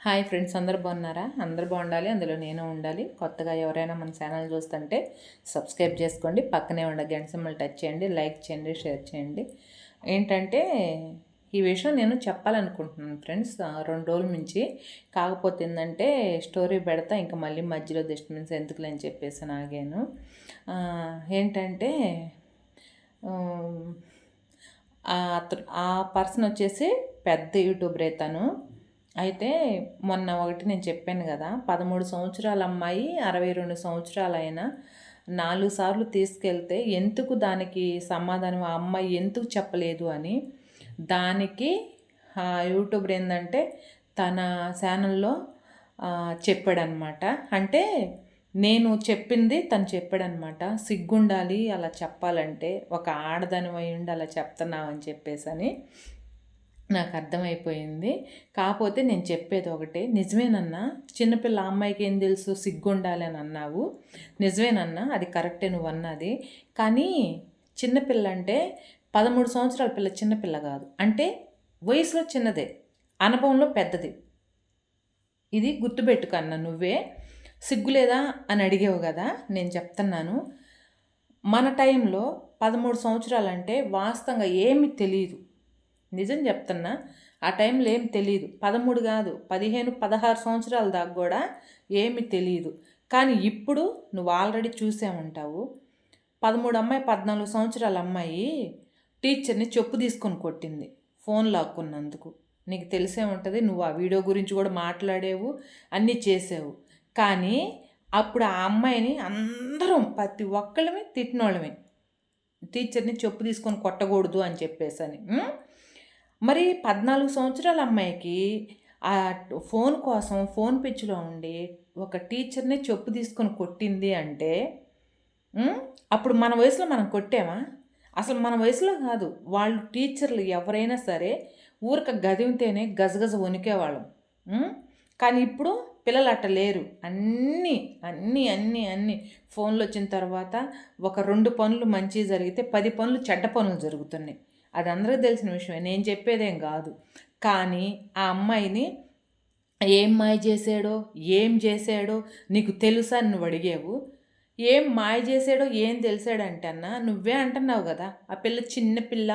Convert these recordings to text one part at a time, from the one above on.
Hi friends అందరు బాగున్నారా? అందరు బాగుండాలి అందులో నేను ఉండాలి. కొత్తగా ఎవరైనా మన ఛానల్ చూస్తుంటే సబ్స్క్రైబ్ చేసుకోండి పక్కనే ఉండ గంట సింబల్ టచ్ చేయండి లైక్ చేయండి షేర్ చేయండి. ఏంటంటే ఈ విషయం నేను చెప్పాలనుకుంటున్నాను ఫ్రెండ్స్. రెండు రోజుల నుంచి కాకపోతే ఏంటంటే స్టోరీ పెడతా ఇంకా మళ్ళీ మధ్యలో డిస్టర్బెన్స్ ఎందుకులే అని చెప్పేసి నాగాను ఏంటంటే ఆ అత- ఆ పర్సన్ వచ్చేసి పెద్ద యూట్యూబర్ తను. అయితే మొన్న ఒకటి నేను చెప్పాను కదా పదమూడు సంవత్సరాల అమ్మాయి అరవై రెండు సంవత్సరాలైన నాలుగు సార్లు తీసుకెళ్తే ఎందుకు దానికి సమాధానం ఆ అమ్మాయి ఎందుకు చెప్పలేదు అని దానికి యూట్యూబర్ ఏంటంటే తన ఛానల్లో చెప్పాడనమాట. అంటే నేను చెప్పింది తను చెప్పాడనమాట. సిగ్గుండాలి అలా చెప్పాలంటే ఒక ఆడదనివై ఉండి అలా చెప్తున్నావు అని చెప్పేసి అని నాకు అర్థమైపోయింది. కాకపోతే నేను చెప్పేది ఒకటే. నిజమేనన్నా చిన్నపిల్ల అమ్మాయికి ఏం తెలుసు? సిగ్గుండాలి అని అన్నావు. నిజమేనన్నా అది కరెక్టే నువ్వు అన్నది కానీ చిన్నపిల్ల అంటే పదమూడు సంవత్సరాల పిల్ల చిన్నపిల్ల కాదు. అంటే వయసులో చిన్నదే అనుభవంలో పెద్దది. ఇది గుర్తుపెట్టుకన్న నువ్వే. సిగ్గులేదా అని అడిగావు కదా నేను చెప్తున్నాను. మన టైంలో పదమూడు సంవత్సరాలంటే వాస్తవంగా ఏమీ తెలియదు నిజం చెప్తున్నా ఆ టైంలో ఏం తెలియదు పదమూడు కాదు పదిహేను పదహారు సంవత్సరాల దాకా కూడా ఏమి తెలియదు కానీ ఇప్పుడు నువ్వు ఆల్రెడీ చూసే ఉంటావు. పదమూడు అమ్మాయి పద్నాలుగు సంవత్సరాల అమ్మాయి టీచర్ని చెప్పు తీసుకొని కొట్టింది ఫోన్ లాక్కున్నందుకు. నీకు తెలిసే ఉంటుంది నువ్వు ఆ వీడియో గురించి కూడా మాట్లాడేవు అన్నీ చేసావు. కానీ అప్పుడు ఆ అమ్మాయిని అందరం ప్రతి ఒక్కళ్ళమే తిట్టినోళ్ళమే. టీచర్ని చెప్పు తీసుకొని కొట్టకూడదు అని చెప్పేసి అని మరి పద్నాలుగు సంవత్సరాల అమ్మాయికి ఆ ఫోన్ కోసం ఫోన్ పిచ్చిలో ఉండి ఒక టీచర్ని చెప్పు తీసుకొని కొట్టింది అంటే అప్పుడు మన వయసులో మనం కొట్టామా? అసలు మన వయసులో కాదు. వాళ్ళు టీచర్లు ఎవరైనా సరే ఊరిక గదివితేనే గజగజ వణికేవాళ్ళం. కానీ ఇప్పుడు పిల్లలు అట్ట లేరు. అన్నీ అన్నీ అన్నీ అన్నీ. ఫోన్లు వచ్చిన తర్వాత ఒక రెండు పనులు మంచి జరిగితే పది పనులు చెడ్డ పనులు జరుగుతున్నాయి. అది అందరికీ తెలిసిన విషయమే. నేను చెప్పేదేం కాదు. కానీ ఆ అమ్మాయిని ఏం మాయ చేశాడో ఏం చేశాడో నీకు తెలుసా నువ్వు అడిగావు. ఏం మాయ చేశాడో ఏం తెలిసాడంటే అన్న నువ్వే అంటున్నావు కదా ఆ పిల్ల చిన్న పిల్ల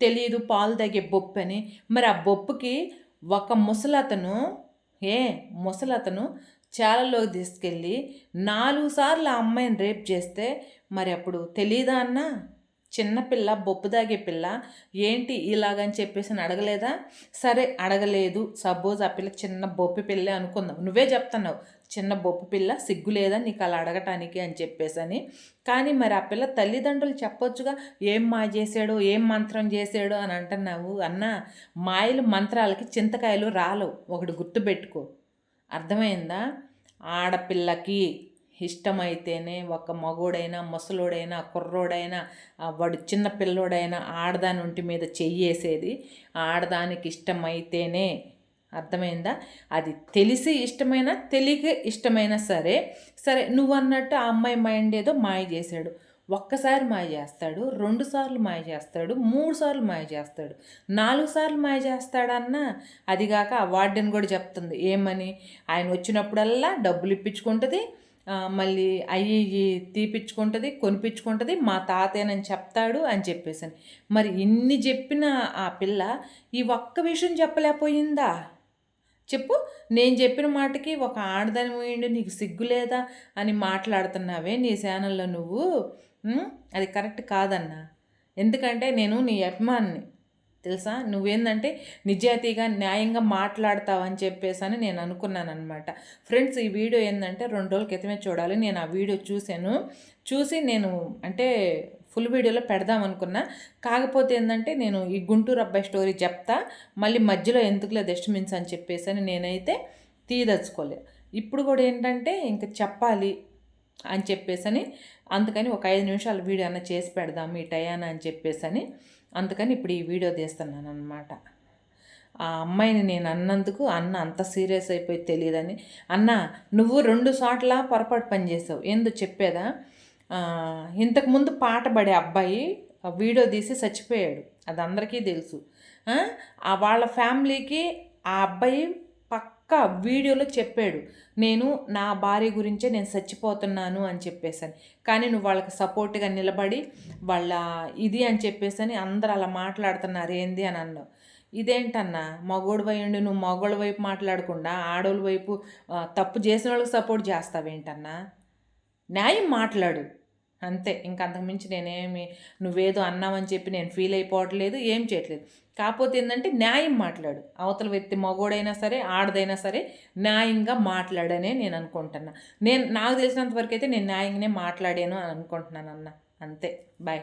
తెలియదు పాలు తాగే బొప్పు అని. మరి ఆ బొప్పుకి ఒక ముసలతను ఏ ముసలతను చాలలోకి తీసుకెళ్ళి నాలుగు సార్లు ఆ అమ్మాయిని రేప్ చేస్తే మరి అప్పుడు తెలీదా అన్నా? చిన్నపిల్ల బొప్పు దాగే పిల్ల ఏంటి ఇలాగని చెప్పేసి అని అడగలేదా? సరే అడగలేదు. సపోజ్ ఆ పిల్ల చిన్న బొప్పి పిల్లే అనుకుందాం. నువ్వే చెప్తున్నావు. చిన్న బొప్పు పిల్ల సిగ్గు లేదా? నీకు అలా అడగటానికి అని చెప్పేసని కానీ మరి ఆ పిల్ల తల్లిదండ్రులు చెప్పొచ్చుగా. ఏం మా చేసాడు ఏం మంత్రం చేశాడో? అని అంటున్నావు అన్న మాయలు మంత్రాలకి చింతకాయలు రాలవు. ఒకటి గుర్తుపెట్టుకో. అర్థమైందా? ఆడపిల్లకి ఇష్టమైతేనే ఒక మగోడైనా ముసలోడైనా కుర్రోడైనా వాడు చిన్న పిల్లోడైనా ఆడదాని ఒంటి మీద చెయ్యేసేది. ఆడదానికి ఇష్టమైతేనే. అర్థమైందా? అది తెలిసి ఇష్టమైనా తెలియక ఇష్టమైనా సరే సరే నువ్వు అన్నట్టు ఆ అమ్మాయి మైండ్ ఏదో మాయ చేశాడు. ఒక్కసారి మాయ చేస్తాడు రెండు సార్లు మాయ చేస్తాడు మూడు సార్లు మాయ చేస్తాడు. నాలుగు సార్లు మాయ చేస్తాడన్నా అదిగాక ఆ వార్డెన్ కూడా చెప్తుంది ఏమని? ఆయన వచ్చినప్పుడల్లా డబ్బులు ఇప్పించుకుంటుంది మళ్ళీ అయ్యి ఇయ్యి తీపిచ్చుకుంటుంది కొనిపించుకుంటుంది మా తాతయ్యనని చెప్తాడు అని చెప్పేసాను. మరి ఇన్ని చెప్పిన ఆ పిల్ల ఈ ఒక్క విషయం చెప్పలేకపోయిందా? చెప్పు నేను చెప్పిన మాటకి ఒక ఆడదాని పోయిండు నీకు సిగ్గు లేదా అని మాట్లాడుతున్నావే నీ ఛానల్లో నువ్వు? అది కరెక్ట్ కాదన్నా. ఎందుకంటే నేను నీ అభిమాన్ని. తెలుసా? నువ్వేందంటే నిజాయితీగా న్యాయంగా మాట్లాడతావని చెప్పేసి అని నేను అనుకున్నాను అనమాట ఫ్రెండ్స్ ఈ వీడియో ఏంటంటే రెండు రోజుల క్రితమే చూడాలి. నేను ఆ వీడియో చూశాను. చూసి నేను అంటే ఫుల్ వీడియోలో పెడదాం అనుకున్నా. కాకపోతే ఏంటంటే నేను ఈ గుంటూరు అబ్బాయి స్టోరీ చెప్తా. మళ్ళీ మధ్యలో ఎందుకులే డిస్టర్బెన్స్ అని చెప్పేసి అని నేనైతే తీయదలుచుకోలే ఇప్పుడు కూడా ఏంటంటే ఇంకా చెప్పాలి అని చెప్పేసి అని అందుకని ఒక ఐదు నిమిషాలు వీడియో అన్న చేసి పెడదాం ఈ టయానా అని చెప్పేసి అని అందుకని ఇప్పుడు ఈ వీడియో తీస్తున్నాను అనమాట ఆ అమ్మాయిని నేను అన్నందుకు అన్న అంత సీరియస్ అయిపోయి తెలియదని. అన్న నువ్వు రెండు చోట్ల పొరపాటు పని చేసావు. ఏందో చెప్పేదా? ఇంతకుముందు పాట పడే అబ్బాయి వీడియో తీసి చచ్చిపోయాడు. అది అందరికీ తెలుసు. వాళ్ళ ఫ్యామిలీకి ఆ అబ్బాయి పక్కా వీడియోలో చెప్పాడు. నేను నా భార్య గురించే నేను చచ్చిపోతున్నాను అని చెప్పేసాను. కానీ నువ్వు వాళ్ళకి సపోర్ట్గా నిలబడి వాళ్ళ ఇది అని చెప్పేసని అందరు అలా మాట్లాడుతున్నారు. ఏంది అని అన్నావు. ఇదేంటన్నా? మగోడు వైండి నువ్వు మగోళ్ళ వైపు మాట్లాడకుండా ఆడోళ్ళ వైపు తప్పు చేసిన వాళ్ళకి సపోర్ట్ చేస్తావేంటన్నా? న్యాయం మాట్లాడు. అంతే. ఇంక అంతకుమించి నేనేమి నువ్వేదో అన్నావని చెప్పి నేను ఫీల్ అయిపోవట్లేదు ఏం చేయట్లేదు. కాకపోతే ఏంటంటే న్యాయం మాట్లాడు. అవతల వ్యక్తి మగోడైనా సరే ఆడదైనా సరే న్యాయంగా మాట్లాడనే నేను అనుకుంటున్నా. నేను నాకు తెలిసినంత వరకు అయితే నేను న్యాయంగానే మాట్లాడాను అని అనుకుంటున్నాను అన్న. అంతే. బాయ్.